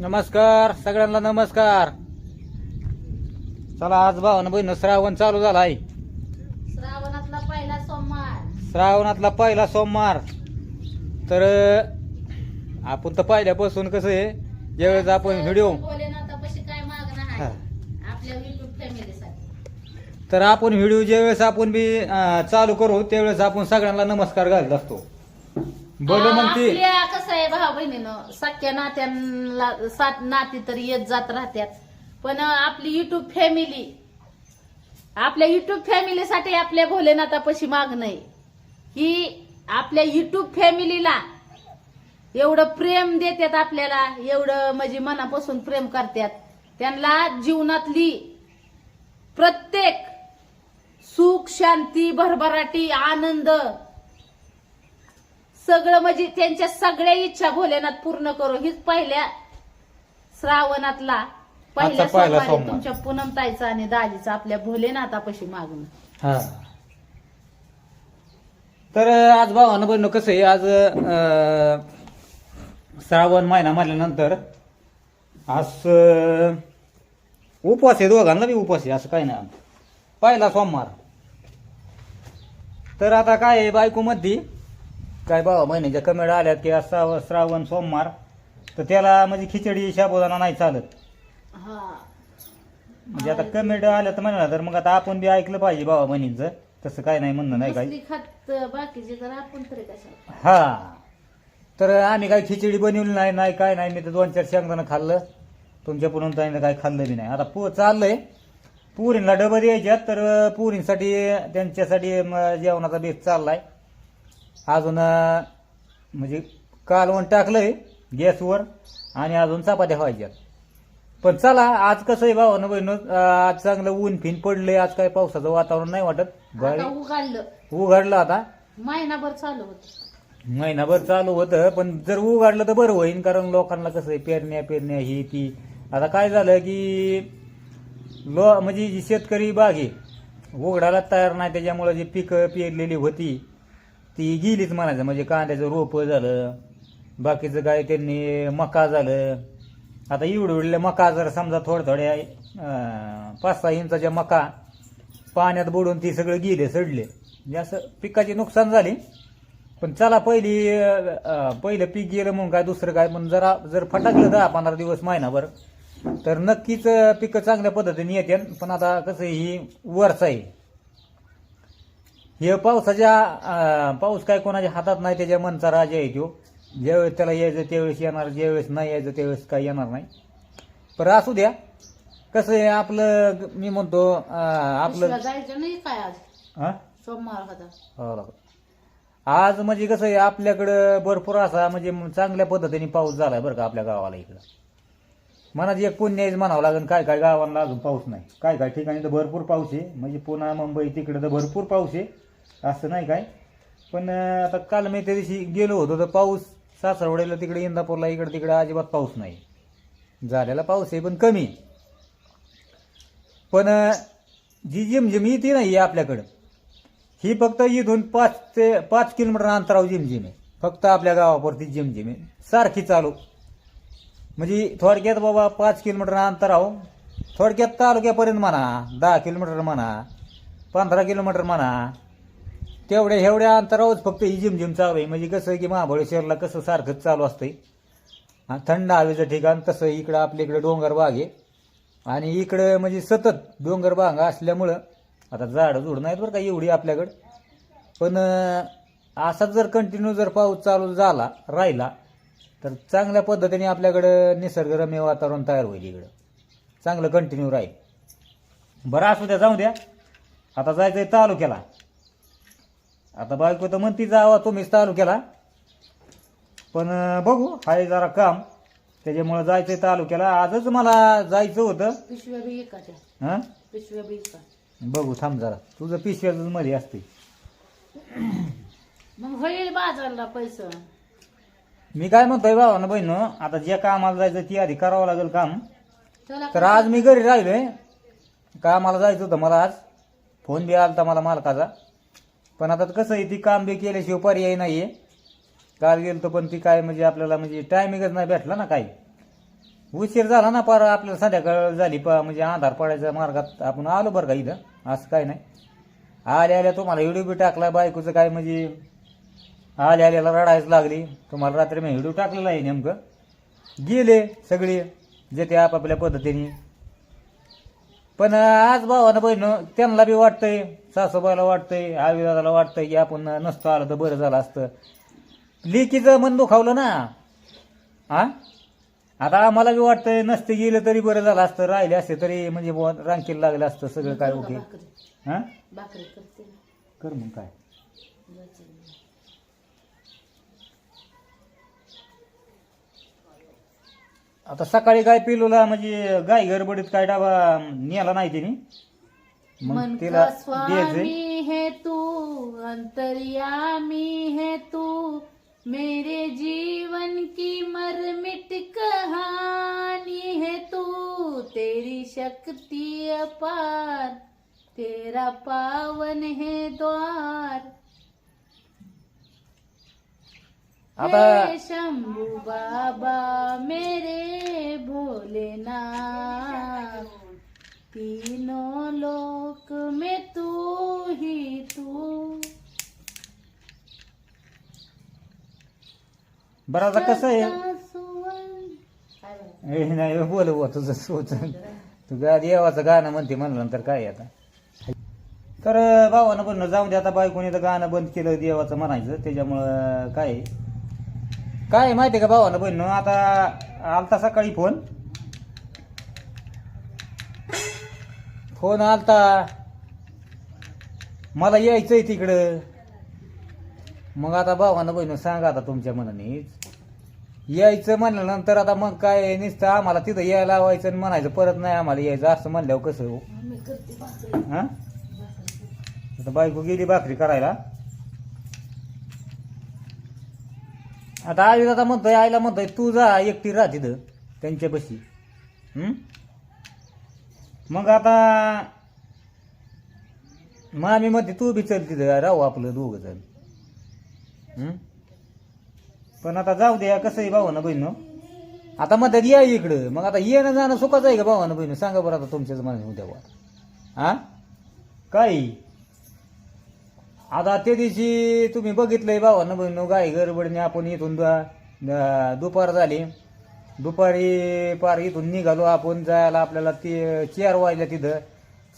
नमस्कार सगळ्यांना नमस्कार. चला आज भावानं बहिण श्रावण चालू झाला आहे श्रावणातला पहिला सोमवार. श्रावणातला पहिला सोमवार. तर आपण तर पहिल्यापासून कसं आहे ज्यावेळेस आपण व्हिडिओ तर आपण व्हिडिओ ज्यावेळेस आपण बी चालू करू त्यावेळेस आपण सगळ्यांना नमस्कार घालत असतो. बोल मग ती. आपल्या कसं आहे भाऊ बहिणीनं सख्या नात्यांना सात नाती तर येत जात राहत्यात. पण आपली युट्यूब फॅमिली आपल्या युट्यूब फॅमिलीसाठी आपल्या भोलेनाथापाशी मागणं आहे की आपल्या युट्यूब फॅमिलीला एवढं प्रेम देतात आपल्याला एवढं म्हणजे मनापासून प्रेम करतात त्यांना जीवनातली प्रत्येक सुख शांती भरभराटी आनंद सगळं म्हणजे त्यांच्या सगळ्या इच्छा भोलेनाथ पूर्ण करो. हीच पहिल्या श्रावणातला पहिल्या आजचा पहिला सोमवारी सोमवार. तुमच्या पूनमताईचा आणि दाजीचा आपल्या भोलेनाथापाशी मागणं. हा. तर आज भावानं बहिण कसं आहे? आज अं, श्रावण महिना म्हटल्यानंतर आज अं, उपवास आहे दोघांना बी उपवास आहे असं काही नाही. पहिला सोमवार. तर आता काय आहे? बायको मध्ये काय बाबा महिन्याच्या कमेड आल्यात की आज श्राव- श्रावण सोमवार तर त्याला म्हणजे खिचडी शाबुदाना नाही चालत. हा. म्हणजे आता कमेड आल्या तर म्हणा तर मग आता आपण बी ऐकलं पाहिजे बाबा बहिणींचं. तसं काय नाही म्हणणं नाही काय? दुसरी खात बाकीचे तर आपण तरी कशा हा. तर आम्ही काही खिचडी बनवली नाही नाही काय नाही मी तर दोन चार शेंगदाणं खाल्लं. तुमच्या पुरून ताईनं काही खाल्लं बी नाही. आता पू चाललंय. पुरींना डबं द्यायच्यात तर पुरींसाठी त्यांच्यासाठी म, जेवणाचा बेस चाललाय. अजून म्हणजे कालवण टाकलंय गॅसवर आणि अजून चपात्या व्हायच्यात पण चला आज कसं आहे भावानं बहिण आज चांगलं ऊन फिन पडलंय आज काय पावसाचं वातावरण नाही वाटत. आता उघडलं. उघडलं आता. महिनाभर चालू होत. महिनाभर चालू होतं पण जर उघडलं तर बरं होईन कारण लोकांना कसं आहे पेरण्या पेरण्या ही ती. आता काय झालं की लो म्हणजे जी शेतकरी बाग आहे उघडायला तयार नाही त्याच्यामुळे जी पिकं पेरलेली होती ती गेलीच म्हणायचं म्हणजे कांद्याचं रोपं झालं बाकीचं काय त्यांनी मका झालं. आता एवढं मका जर समजा थोड्या थोड्या पाच सहा इंचाच्या मका पाण्यात बुडून ती सगळं गेले सडले. म्हणजे असं पिकाची नुकसान झाली. पण चला पहिली पहिलं पीक गेलं मग काय दुसरं काय पण जरा जर फटाकलं दहा पंधरा दिवस महिनाभर तर नक्कीच पिकं चांगल्या पद्धतीने येते. पण आता कसं आहे, ही वरच आहे. हे पावसाच्या अं, पाऊस काय कोणाच्या हातात नाही त्याच्या मनचा राजा आहे तो. ज्यावेळेस त्याला यायचं त्यावेळेस येणार ज्यावेळेस नाही यायचं त्यावेळेस काय येणार नाही. पण असू द्या कसं आहे आपलं मी म्हणतो अं, आपलं पिशव्या जायचं नाही काय आज? हा? सोमवार होता. हो. आज म्हणजे कसं आहे आपल्याकडं भरपूर असा म्हणजे चांगल्या पद्धतीने पाऊस झालाय बरं का आपल्या गावाला इकडं. मनात एक पुण्य आहेच म्हणावं लागेल काय काय गावांना अजून पाऊस नाही. काय काय ठिकाणी तर भरपूर पाऊस आहे. म्हणजे पुन्हा मुंबई तिकडं तर भरपूर पाऊस आहे. असं नाही काय? पण आता काल मी त्या दिवशी गेलो होतो तर पाऊस सासरवड्याला तिकडे इंदापूरला इकडे तिकडे अजिबात पाऊस नाही. झालेला पाऊस आहे पण कमी. पण जी जी जिमजिम ती नाही आहे आपल्याकडं ही फक्त इथून पाच ते पाच किलोमीटर अंतरावर जिमजिम आहे. फक्त आपल्या गावापुरती जिमजिम आहे. सारखी चालू. म्हणजे थोडक्यात बाबा पाच किलोमीटर अंतरावर थोडक्यात तालुक्यापर्यंत म्हणा दहा किलोमीटर म्हणा पंधरा किलोमीटर म्हणा तेवढ्या एवढ्या अंतरावरच फक्त ही जिमजिम चालू आहे. म्हणजे कसं आहे की महाबळेश्वरला कसं सारखंच चालू असतंय. थंड हवेचं ठिकाण तसं इकडं आपल्या इकडं डोंगरबाग आहे. आणि इकडं म्हणजे सतत डोंगरबाग असल्यामुळं आता झाडं झुड नाहीत बरं का एवढी आपल्याकडं. पण असाच जर कंटिन्यू जर पाऊस चालू झाला राहिला तर चांगल्या पद्धतीने आपल्याकडं निसर्गरम्य वातावरण तयार होईल इकडं. चांगलं कंटिन्यू राहील. बरं असू द्या जाऊ द्या. आता जायचंय तालुक्याला. आता बायको तर म्हणती जावा तुम्हीच तालुक्याला. पण बघू हाय जरा काम. त्याच्यामुळं जायचंय तालुक्याला. आजच मला जायचं होतं. पिशव्या बी एकाच्या हां? पिशव्या बी एका बघू थांब जरा. तुझं पिशव्याच मध्ये असते. मग होईल बाजारला पैसे. मी काय म्हणतोय भावानं बहिण आता ज्या कामाला जायचं ती आधी करावं लागेल काम. तर आज मी घरी राहिलोय. कामाला जायचं होतं मला आज. फोन बी आलता मला मालकाचा. पण आता कसं आहे ती काम बी केल्याशिवाय पर्याय आहे काल गेलतो पण ती काय म्हणजे आपल्याला म्हणजे टायमिंगच नाही भेटला ना काही. उशीर झाला ना पार आपल्याला संध्याकाळ झाली प म्हणजे आधार पडायच्या मार्गात आपण आलो बरं का इथं. असं काय नाही. आल्या आल्या तुम्हाला व्हिडिओ बी टाकला बायकोचं काय म्हणजे आल्या आल्याला रडायच लागली. तुम्हाला रात्री मी व्हिडिओ टाकलेला आहे नेमकं. गेले सगळे जे ते आपापल्या पद्धतीने. पण आज भावानं बहिण त्यांना बी वाटतंय सासूबाईला वाटतंय आविदादाला वाटतंय की आपण नसतो आलं तर बरं झालं असतं. लेकीचं मन दुखावलं ना. हा आता आम्हाला बी वाटतंय नसते गेलं तरी बरं झालं असतं. राहिले असते तरी म्हणजे रांकीला लागलं असतं. सगळं काय ओके हा. कर मग काय जायचं. आता सकाळी काय पिलूला म्हणजे गाय गडबडीत काय डाबा नेला नाही तिने. मग मन तिला का द्यायचंय स्वामी है तू अंतर्यामी है तू मेरे जीवन की मरमिट कहानी है तू तेरी शक्ति अपार तेरा पावन है द्वार. आता शंभू बाबा मेरे भोलेनाथ। तीनों लोक में तू ही तू। बरं आता कसं आहे? ए, नाही बोल बुवा तुझं सोच. तू गा देवाचं गाणं म्हणते म्हणलं तर काय आता? तर भावानं पण जाऊन दे आता बायकोने तर गाणं बंद केलं देवाचं म्हणायचं त्याच्यामुळं काय आहे? काय आहे माहिती आहे का भावानं बहिण आता आलता सकाळी फोन फोन आलता. मला यायचंय तिकडं. मग आता भावानं बहिण सांगा आता तुमच्या मनानेच. यायचं म्हणल्यानंतर आता मग काय नुसतं आम्हाला तिथं यायला लावायचं आणि म्हणायचं परत नाही आम्हाला यायचं. असं म्हणल्यावर कसं हो. हा? आता बायको गेली भाकरी करायला. आता आई दादा म्हणतोय आईला म्हणतोय तू जा एकटी राह तिथं त्यांच्यापाशी. मग आता मामी म्हणते तू बी चल तिथं राहू आपलं दोघं जण. पण आता जाऊ द्या कसं आहे भावानं बहिण? आता म्हणतात या इकडं. मग आता येणं जाणं सुखाचं आहे का भावानं बहिण? सांगा बरं आता तुमच्याच मनात उद्या हा? काय? आता त्या दिवशी तुम्ही बघितलंय भावानं बहिणू गाई गडबडीने आपण इथून द- दुपार झाली. दुपारी पार इथून निघालो आपण जायला आपल्याला ते चार वाजल्या तिथं.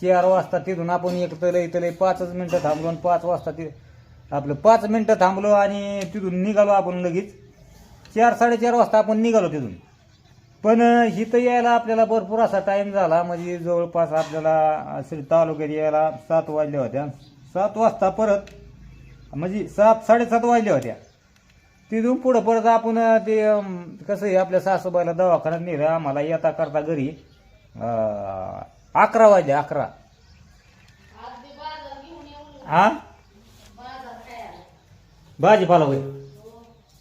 चार वाजता तिथून आपण एक तलय तलय पाचच मिनटं थांबलो आणि पाच वाजता तिथं आपलं पाच मिनटं थांबलो आणि तिथून निघालो आपण लगेच. चार साडेचार वाजता आपण निघालो तिथून. पण इथं यायला आपल्याला भरपूर असा टाईम झाला. म्हणजे जवळपास आपल्याला श्री तालुक्यात यायला सात वाजल्या होत्या. सात वाजता परत म्हणजे सात साडेसात वाजल्या होत्या. तिथून पुढं परत आपण ते कसं आहे आपल्या सासूबाईला दवाखान्यात नेलं आम्हाला येता करता घरी अकरा वाजले अकरा. हा भाजीपाला होय.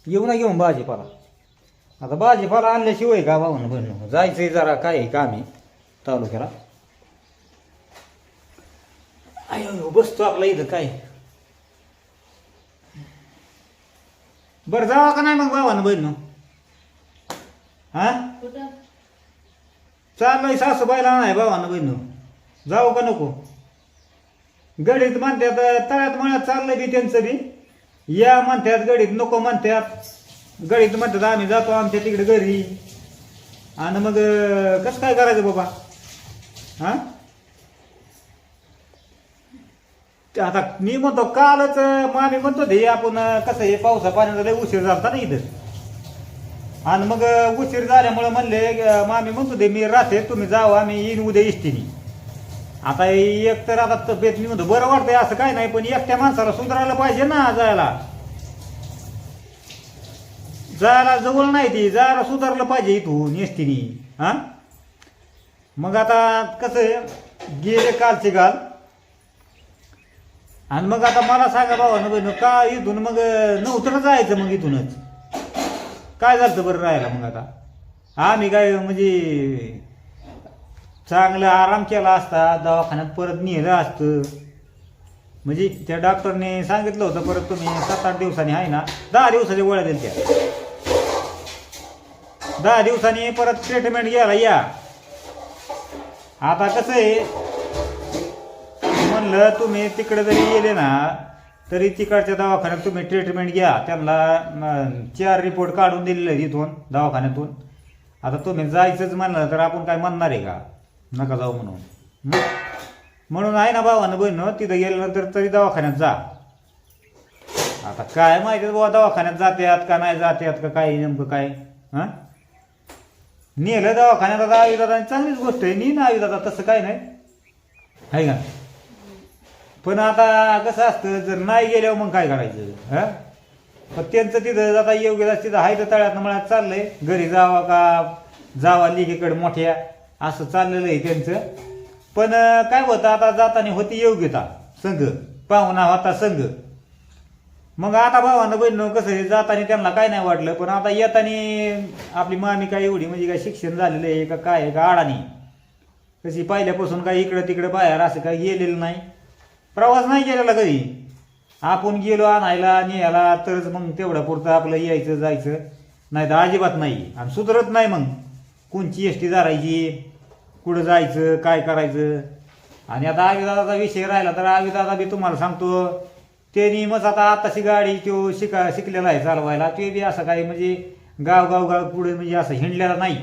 येऊ ना घेऊन भाजीपाला. आता भाजीपाला आणल्याशिवाय का भाऊन बहिण जायचंय जरा काय आहे काम आहे तालुक्याला. बसतो आपला इथं काय? बरं जावा का नाही मग भावानं बहिण हा? कुठं? चाललंय सासूबाईला नाही भावानं बहिण जाऊ का नको? गडीत म्हणतात तळ्यात मळ्यात चाललंय बी त्यांचं बी. या म्हणतात गडीत नको म्हणतात गडीत म्हणतात आम्ही जातो आमच्या तिकडे घरी. आणि मग कसं काय करायचं बाबा? हा? ते आता मी म्हणतो कालच मामी म्हणतो ते आपण कसं हे पावसा पाण्याचा लय उशीर झाला ना इथं. आणि मग उशीर झाल्यामुळे म्हणले मामी म्हणतो ते मी राहते तुम्ही जावं आम्ही येईन उद्या इष्टीनी. आता एक तर आता तब्येत मी म्हणतो बरं वाटतंय असं काय नाही पण एकट्या माणसाला सुधारायला पाहिजे ना जायला. जायला जवळ नाही ती जायला सुधारलं पाहिजे इथून एसटीनी हा? मग आता कसं आहे गेले कालचे काल आणि मग आता मला सांगा बाबा बहिण का इथून मग नव्हतं जायचं मग इथूनच? काय झालं बरं राहायला मग आता? आम्ही काय म्हणजे चांगलं आराम केला असता दवाखान्यात परत नेलं असतं. म्हणजे त्या डॉक्टरने सांगितलं होतं परत तुम्ही सात आठ दिवसांनी आहे ना दहा दिवसाच्या गोळ्या दिल्या त्या. दहा दिवसांनी परत ट्रीटमेंट घ्यायला या. आता कसं आहे म्हणलं तुम्ही तिकडे जरी गेले ना तरी तिकडच्या दवाखान्यात तुम्ही ट्रीटमेंट घ्या. त्यांना चार रिपोर्ट काढून दिलेले आहेत इथून दवाखान्यातून. आता तुम्ही जायचंच म्हणलं तर आपण काय म्हणणार आहे का? नका जाऊ म्हणून. म्हणून आहे ना भावानं बहिण तिथं गेल्यानंतर तरी दवाखान्यात जा. आता काय माहिती बाबा दवाखान्यात जात्यात का नाही जात्यात का काय नेमकं काय हां? नेलं दवाखान्यात आता आई दादा चांगलीच गोष्ट आहे. नी ना आई दादा तसं काय नाही. आहे का? पण आता कसं असतं जर नाही गेल्यावर मग काय करायचं? हा? पण त्यांचं तिथं आता योग्य तिथं आहे तर तळ्यात मला चाललंय. घरी जावा का? जावा लिगीकडे मोठ्या. असं चाललेलं आहे त्यांचं. पण काय होतं आता जाताना होती योग्यता. संघ. पाहुणा होता संघ. मग आता भावानं बहिण कसं आहे जाताना त्यांना काय नाही वाटलं पण आता येताना आपली मामी काय एवढी म्हणजे काय शिक्षण झालेलं आहे का काय आहे का आडाणी. कशी पहिल्यापासून काय इकडं तिकडं बाहेर असं काय गेलेलं नाही. प्रवास नाही केलेला कधी? आपण गेलो आणायला न्यायला तरच मग तेवढ्या पुरतं आपलं यायचं जायचं. नाही तर अजिबात नाही. आणि सुधरत नाही मग. कोणची एस टी धरायची? कुठं जायचं? काय करायचं? आणि आता आविदादाचा विषय राहिला तर आविदादा बी तुम्हाला सांगतो. त्यांनी मग आता आताशी गाडी तो शिका शिकलेला आहे चालवायला. ते बी असं काही म्हणजे गाव गाव गाव पुढे म्हणजे असं हिंडलेला नाही.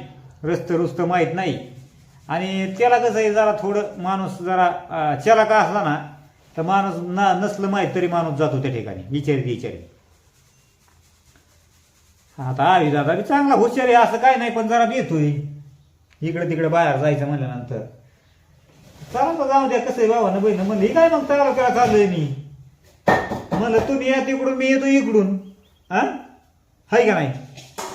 रस्त रुस्त माहीत नाही. आणि त्याला कसं आहे जरा थोडं माणूस जरा चलाका असला ना तर माणूस ना नसलं माहीत तरी माणूस जातो त्या ठिकाणी विचारी विचारी आता आवी दादा बी चांगला हुशार आहे असं काय नाही पण जरा येतोय. इकडे तिकडे बाहेर जायचं म्हणल्यानंतर. चला मग जाऊ द्या कसं आहे भावानं बहिण म्हणलं ही काय मग चालू करा चाललोय मी? म्हणलं तुम्ही या तिकडून मी येतो इकडून. हा हाय का नाही?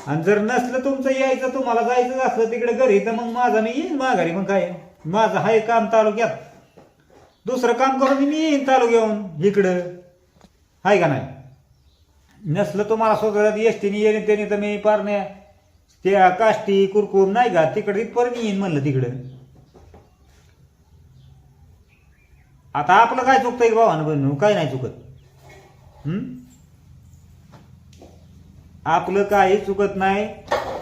आणि जर नसलं तुमचं यायचं तुम्हाला जायचं असलं तिकडे घरी तर मग माझा मी येईन माघारी मग काय? माझं हाय काम तालुक्यात. दुसरं काम करून मी येईन चालू घेऊन इकडं. आहे का नाही? नसलं तुम्हाला सोबत एस टीने येणे त्याने तर मी पारण्या त्या काष्टी कुरकुम नाही का? तिकडे इथपर्यंत येईन म्हणलं तिकडं. आता आपलं काय चुकतंय भावानं बहिण? काय नाही चुकत. आपलं काही चुकत नाही.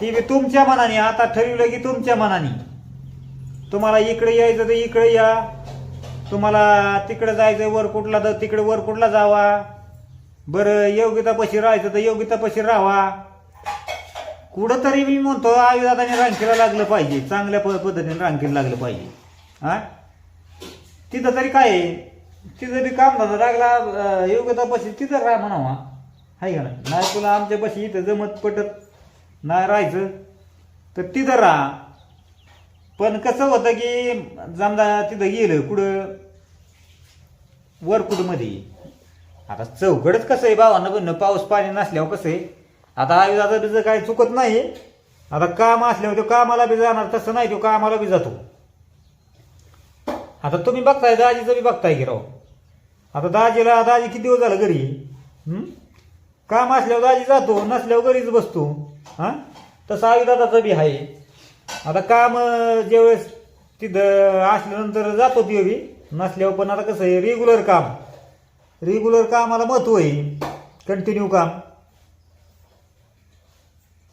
ती बी तुमच्या मनाने आता ठरवलं की तुमच्या मनाने. तुम्हाला इकडे यायचं तर इकडे या. तुम्हाला तिकडे जायचं वर कुठला तर तिकडे वर कुठला जावा? बरं योग्यतापाशी राहायचं तर योग्यतापाशी राहावा. कुठंतरी मी म्हणतो आयुर्दादाने रांगीला लागलं पाहिजे. चांगल्या प- पद्धतीने रांगीला लागलं पाहिजे. हा? तिथं तरी काय आहे? तिथं बी काम धंदा लागला अं, योग्यतापाशी तिथं राहा म्हणावा. हाय का नाही? नाही तुला आमच्यापाशी इथं जमत पटत नाही राहायचं तर तिथं राहा. पण कसं होतं की समजा तिथं गेलं कुठं वरकुटमध्ये आता चौघडच कसं आहे भावांना पण पाऊस पाणी नसल्यावर कसं आहे? आता आयुधाचं तिचं काही चुकत नाही आता काम असल्यावर तो कामाला बी जाणार तसं नाही तो कामाला बी जातो. आता तुम्ही बघताय दाजीचं बी बघताय की राव. आता दाजीला दाजी किती दिवस झालं घरी? काम असल्यावर दाजी जातो नसल्यावर घरीच बसतो. हां? तसं आयुधाचं बी आहे. आता काम ज्यावेळेस तिथं असल्यानंतर जातो ती बी. नसल्यावर पण आता कसं आहे रेग्युलर काम. रेग्युलर कामाला महत्त्व आहे. कंटिन्यू काम.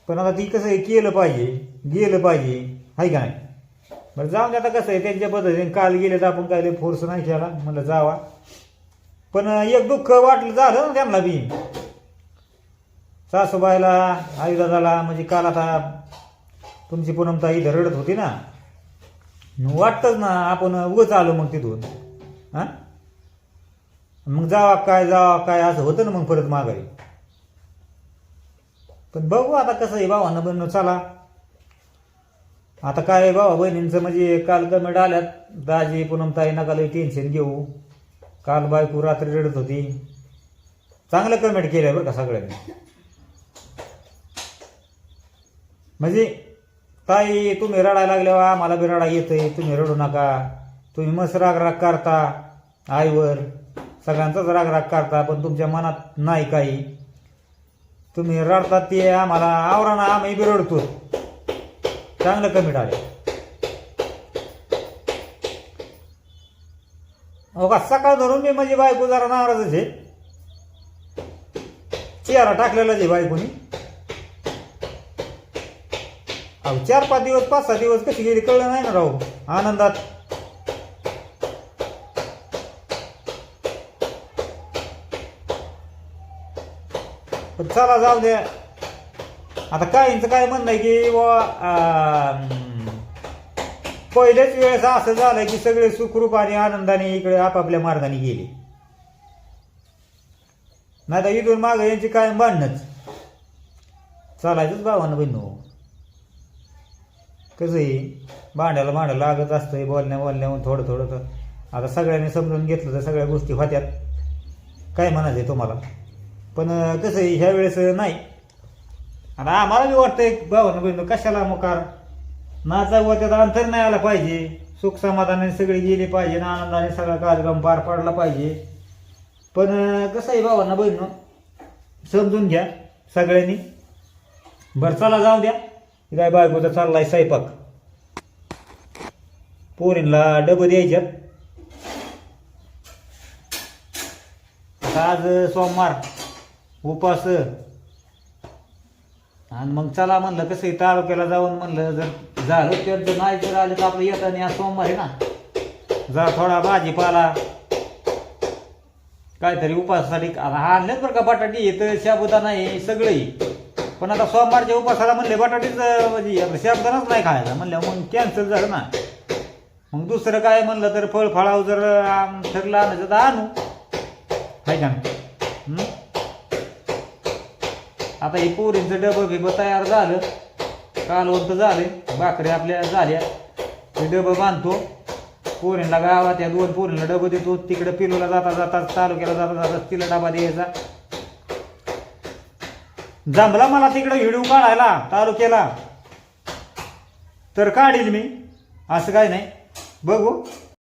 पण आता ती कसं आहे केलं पाहिजे. गेलं पाहिजे. आहे का नाही? बरं जाऊन आता कसं आहे त्यांच्या पद्धतीने. काल गेले तर आपण काय फोर्स नाही केला. म्हणलं जावा. पण एक दुःख वाटलं झालं ना त्यांना बी. सासूबाईला आईदादाला म्हणजे काल आता तुमची पुनमता इथं रडत होती ना. वाटतंच ना आपण उगच आलो मग तिथून. हां? मग जावा काय जावा काय असं होतं ना मग परत माघारी. पण बघू आता कसं आहे भावानं बनणं चला. आता काय आहे भावा बहिणींचं म्हणजे काल कमेंट आल्यात दाजी पूनमताई नका लई टेन्शन घेऊ. काल बायको रात्री रडत होती. चांगलं कमेंट केलं बरं का सगळ्यांनी. म्हणजे ताई तुम्ही रडायला लागल्यावर आम्हाला बी रडा येतंय तुम्ही रडू नका. तुम्ही मस्त राग राग करता आईवर. सगळ्यांचाच राग राग करता पण तुमच्या मनात नाही काही. तुम्ही रडतात ते आम्हाला आवराना आम्ही बी रडतो. चांगलं कमी डाले. हो का सकाळ धरून मी माझी बायको जरा नाराजच आहे. चेहरा टाकलेला जे बायकोनी. अहो चार पाच दिवस पाच सहा दिवस कसे गेली कळलं नाही ना राहू आनंदात. पण चला जाऊ द्या. आता काहींचं काय म्हणणं आहे की बुवा, पहिलेच पहिल्याच वेळेस असं झालं की सगळे सुखरूप आणि आनंदाने इकडे आपापल्या मार्गाने गेले. नाही तर इथून मागं यांची कायम भांडणच. चालायचंच भावानं बहिणू. कसंही भांड्याला भांडं लागत असतंय बोलण्या बोलण्याहून थोडं थोडं तर. आता सगळ्यांनी समजून घेतलं तर सगळ्या गोष्टी होत्यात. काय म्हणायचं तुम्हाला? पण कसं आहे ह्या वेळेस नाही. आणि आम्हाला बी वाटतंय भावानं बहिण कशाला मुकार? नाचा व त्यात अंतर नाही आला पाहिजे. सुख समाधानाने सगळी गेली पाहिजे ना आनंदाने सगळा कार्यक्रम पार पाडला पाहिजे. पण कसं आहे भावांना बहिणं समजून घ्या सगळ्यांनी. बरं चला जाऊ द्या. काय बायकोचा चाललाय स्वयंपाक. पोरींला डबं द्यायच्यात आज सोमवार उपास. आणि मग चला म्हणलं कसं तालुक्याला जाऊन म्हणलं जर झालं तर जर नाही जर आलं तर आपलं येतं आणि आज सोमवार आहे ना. जरा थोडा भाजीपाला. काहीतरी उपासासाठी. आता आणलेच बरं का बटाटी येतं शाबुदाना आहे सगळं पण आता सोमवारच्या उपासाला म्हणले बटाटेच म्हणजे आपलं नाही खायला म्हणलं मग कॅन्सल झालं ना. मग दुसरं काय म्हणलं तर फळ फळावं जर ठरलं आणायचं तर आणू. काय का आता हे पोरींचं डबं बिबं तयार झालं. कालवंत झाले भाकऱ्या आपल्या झाल्या. ते डबं बांधतो. पोरींना गावात या दोन पोरींना डबं देतो. तिकडं पिलूला जाता जाता तालुक्याला जाता जाता तिला डबा द्यायचा. जमला मला तिकडं व्हिडिओ काढायला तालुक्याला. तर काढील मी. असं काय नाही. बघू.